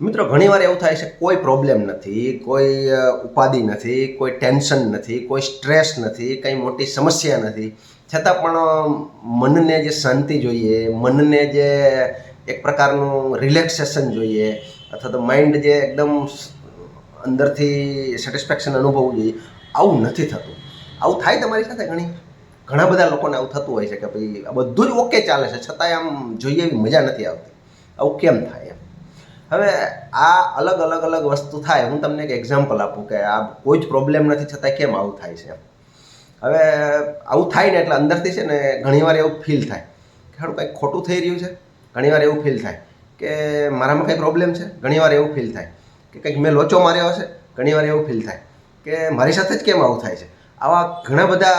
મિત્રો, ઘણીવાર એવું થાય છે, કોઈ પ્રોબ્લેમ નથી, કોઈ ઉપાધિ નથી, કોઈ ટેન્શન નથી, કોઈ સ્ટ્રેસ નથી, કંઈ મોટી સમસ્યા નથી. છતાં પણ મનને જે શાંતિ જોઈએ, મનને જે એક પ્રકારનું રિલેક્સેશન જોઈએ, અથવા તો માઇન્ડ જે એકદમ અંદરથી સેટિસ્ફેક્શન અનુભવવું જોઈએ, આવું નથી થતું. આવું થાય તમારી સાથે ઘણી? ઘણા બધા લોકોને આવું થતું હોય છે કે ભાઈ, આ બધું જ ઓકે ચાલે છે, છતાંય આમ જોઈએ એવી મજા નથી આવતી. આવું કેમ થાય એમ? હવે આ અલગ અલગ અલગ વસ્તુ થાય, હું તમને એક એક્ઝામ્પલ આપું કે આ કોઈ જ પ્રોબ્લેમ નથી છતાં કેમ આવું થાય છે હવે આવું થાય ને એટલે અંદરથી છે ને ઘણીવાર એવું ફીલ થાય કે સારું કંઈક ખોટું થઈ રહ્યું છે. ઘણીવાર એવું ફીલ થાય કે મારામાં કંઈ પ્રોબ્લેમ છે. ઘણીવાર એવું ફીલ થાય કે કંઈક મેં લોચો માર્યો હશે. ઘણીવાર એવું ફીલ થાય કે મારી સાથે જ કેમ આવું થાય છે. આવા ઘણા બધા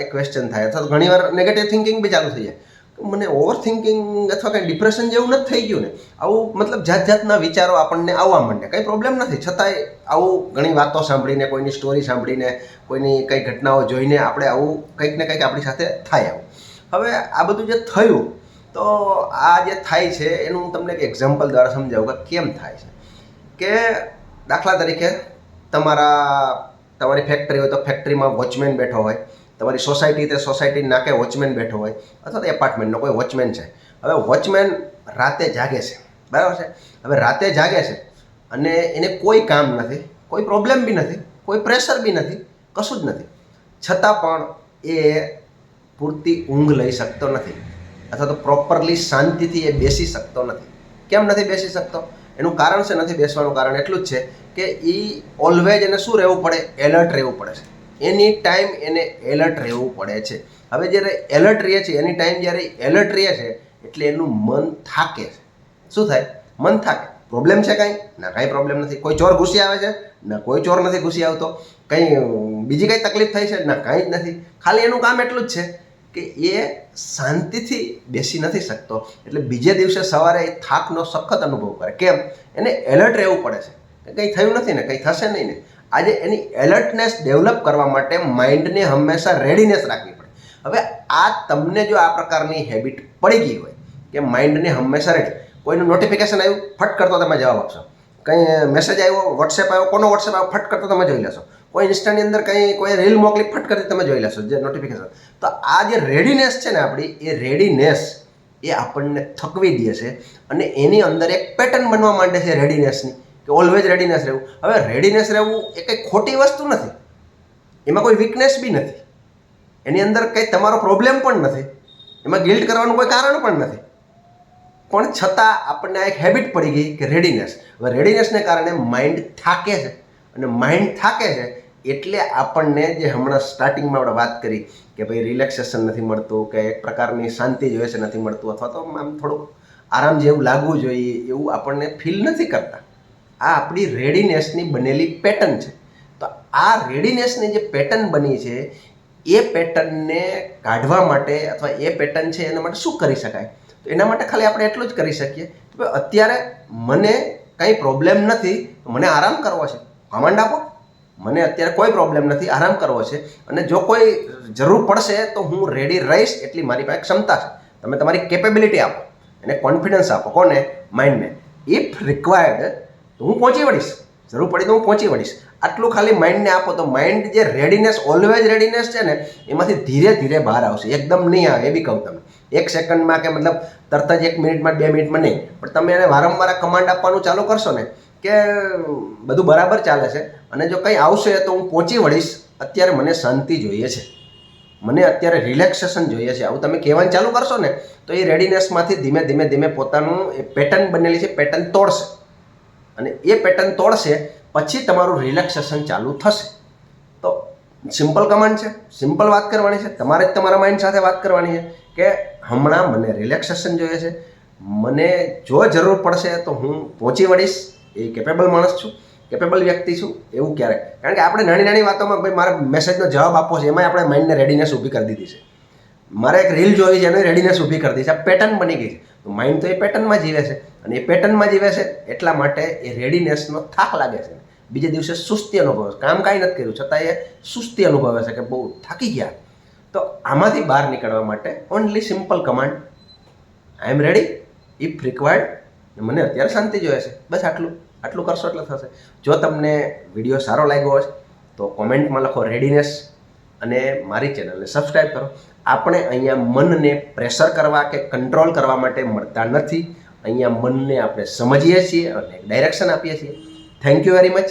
એક ક્વેશ્ચન થાય અથવા તો ઘણીવાર નેગેટિવ થિંકિંગ બી ચાલુ થઈ જાય. મને ઓવર થિંકિંગ અથવા કંઈ ડિપ્રેશન જેવું નથી થઈ ગયું ને, આવું મતલબ જાત જાતના વિચારો આપણને આવવા માંડે કંઈ પ્રોબ્લેમ નથી. છતાંય આવું ઘણી વાતો સાંભળીને, કોઈની સ્ટોરી સાંભળીને, કોઈની કંઈ ઘટનાઓ જોઈને આપણે આવું કંઈક ને કંઈક આપણી સાથે થાય આવું. હવે આ બધું જે થયું, તો આ જે થાય છે, એનું હું તમને એક એક્ઝામ્પલ દ્વારા સમજાવું કે કેમ થાય છે. કે દાખલા તરીકે તમારા, તમારી ફેક્ટરી હોય તો ફેક્ટરીમાં વોચમેન બેઠો હોય. તમારી સોસાયટી તે સોસાયટી નાકે વોચમેન બેઠો હોય અથવા તો એપાર્ટમેન્ટનો કોઈ વોચમેન છે. હવે વોચમેન રાતે જાગે છે. બરાબર છે? હવે રાતે જાગે છે અને એને કોઈ કામ નથી, કોઈ પ્રોબ્લેમ બી નથી, કોઈ પ્રેશર બી નથી, કશું જ નથી. છતાં પણ એ પૂરતી ઊંઘ લઈ શકતો નથી અથવા તો પ્રોપરલી શાંતિથી એ બેસી શકતો નથી. કેમ નથી બેસી શકતો? એનું કારણ છે નથી બેસવાનું કારણ એટલું જ છે કે એ ઓલવેજ એને શું રહેવું પડે? એલર્ટ રહેવું પડે છે. એની ટાઈમ એને એલર્ટ રહેવું પડે છે. હવે જ્યારે એલર્ટ રહે છે, એની ટાઈમ જ્યારે એલર્ટ રહે છે, એટલે એનું મન થાકે છે. શું થાય? મન થાકે. પ્રોબ્લેમ છે કાંઈ? ના, કાંઈ પ્રોબ્લેમ નથી. કોઈ ચોર ઘૂસી આવે છે? ના, કોઈ ચોર નથી ઘૂસી આવતો. કંઈ બીજી કંઈ તકલીફ થઈ છે? ના, કાંઈ જ નથી. ખાલી એનું કામ એટલું જ છે કે એ શાંતિથી બેસી નથી શકતો. એટલે બીજે દિવસે સવારે એ થાકનો સખત અનુભવ કરે. કેમ? એને એલર્ટ રહેવું પડે છે. કંઈ થયું નથી ને, કંઈ થશે નહીં ને. આજે એની એલર્ટનેસ ડેવલપ કરવા માટે માઇન્ડને હંમેશા રેડીનેસ રાખવી પડે. હવે આ તમને જો આ પ્રકારની હેબિટ પડી ગઈ હોય કે માઇન્ડને હંમેશા રેડી કોઈનું નોટિફિકેશન આવ્યું, ફટ કરતો તમે જવાબ આપશો. કંઈ મેસેજ આવ્યો વોટ્સએપ આવ્યો, કોનો વોટ્સએપ આવ્યો, ફટ કરતો તમે જોઈ લેશો. કોઈ ઇન્સ્ટાની અંદર કંઈ, કોઈ રીલ મોકલી, ફટ કરતી તમે જોઈ લેશો, જે નોટિફિકેશન તો આ જે રેડીનેસ છે ને આપણી, એ રેડીનેસ એ આપણને થકવી દે છે અને એની અંદર એક પેટર્ન બનવા માંડે છે રેડીનેસની કે ઓલવેઝ રેડીનેસ રહેવું. હવે રેડીનેસ રહેવું એ કંઈ ખોટી વસ્તુ નથી. એમાં કોઈ વીકનેસ બી નથી. એની અંદર કંઈ તમારો પ્રોબ્લેમ પણ નથી. એમાં ગિલ્ટ કરવાનું કોઈ કારણ પણ નથી. પણ છતાં આપણને આ એક હેબિટ પડી ગઈ કે રેડીનેસ હવે રેડીનેસને કારણે માઇન્ડ થાકે છે. અને માઇન્ડ થાકે છે એટલે આપણને જે હમણાં સ્ટાર્ટિંગમાં આપણે વાત કરી કે ભાઈ રિલેક્સેશન નથી મળતું, કે એક પ્રકારની શાંતિ જોઈએ છે, નથી મળતું, અથવા તો આમ થોડુંક આરામ જેવું લાગવું જોઈએ એવું આપણને ફીલ નથી કરતા. આ આપણી રેડીનેસની બનેલી પેટર્ન છે. તો આ રેડીનેસની જે પેટર્ન બની છે, એ પેટર્નને કાઢવા માટે અથવા એ પેટર્ન છે એના માટે શું કરી શકાય? તો એના માટે ખાલી આપણે એટલું જ કરી શકીએ કે અત્યારે મને કંઈ પ્રોબ્લેમ નથી મને આરામ કરવો છે. કમાન્ડ આપો. મને અત્યારે કોઈ પ્રોબ્લેમ નથી, આરામ કરવો છે. અને જો કોઈ જરૂર પડશે, તો હું રેડી રહીશ એટલી મારી પાસે ક્ષમતા છે. તમે તમારી કેપેબિલિટી આપો. એને કોન્ફિડન્સ આપો. કોને? માઇન્ડને ઇફ રિક્વાયર્ડ તો હું પહોંચી વળીશ. જરૂર પડી તો હું પહોંચી વળીશ. આટલું ખાલી માઇન્ડને આપો તો માઇન્ડ જે રેડીનેસ ઓલવેઝ રેડીનેસ છે ને, એમાંથી ધીરે ધીરે બહાર આવશે. એકદમ નહીં આવે, એ બી કહું તમને. એક સેકન્ડમાં કે મતલબ તરત જ એક મિનિટમાં બે મિનિટમાં નહીં. પણ તમે એને વારંવાર કમાન્ડ આપવાનું ચાલુ કરશો ને, કે બધું બરાબર ચાલે છે. અને જો કંઈ આવશે તો હું પહોંચી વળીશ. અત્યારે મને શાંતિ જોઈએ છે. મને અત્યારે રિલેક્સેશન જોઈએ છે. આવું તમે કહેવાનું ચાલુ કરશો ને, તો એ રેડીનેસમાંથી ધીમે ધીમે ધીમે પોતાનું એ પેટર્ન બનેલી છે પેટર્ન તોડશે. અને એ પેટર્ન તોડશે, પછી તમારું રિલેક્સેશન ચાલુ થશે. તો સિમ્પલ કમાન્ડ છે સિમ્પલ વાત કરવાની છે, તમારે જ તમારા માઇન્ડ સાથે વાત કરવાની છે કે હમણાં મને રિલેક્સેશન જોઈએ છે, મને જો જરૂર પડશે તો હું પહોંચી વળીશ, એ કેપેબલ માણસ છું કેપેબલ વ્યક્તિ છું, એવું ક્યારેક કારણ કે આપણે નાની નાની વાતોમાં ભાઈ મારે મેસેજનો જવાબ આપવો છે એમાં આપણે માઇન્ડને રેડીનેસ ઊભી કરી દીધી છે. મારે એક રીલ જોઈ છે અને રેડીનેસ ઊભી કરી છે આ પેટર્ન બની ગઈ છે. તો માઇન્ડ તો એ પેટર્નમાં જીવે છે. અને એ પેટર્નમાં જીવે છે એટલા માટે એ રેડીનેસનો થાક લાગે છે. બીજે દિવસે સુસ્તી અનુભવે છે. કામ કાંઈ નથી કર્યું. છતાં એ સુસ્તી અનુભવે છે કે બહુ થાકી ગયા. તો આમાંથી બહાર નીકળવા માટે only simple command I am ready if required મને અત્યારે શાંતિ જોઈએ છે. બસ આટલું. આટલું કરશો એટલે થશે. જો તમને વીડિયો સારો લાગ્યો હોય તો કોમેન્ટમાં લખો રેડીનેસ અને મારી ચેનલને સબસ્ક્રાઈબ કરો. આપણે અહીંયા મનને પ્રેશર કરવા કે કંટ્રોલ કરવા માટે મળતા નથી. અહીંયા મનને આપણે સમજીએ છીએ અને ડાયરેક્શન આપીએ છીએ. Thank you very much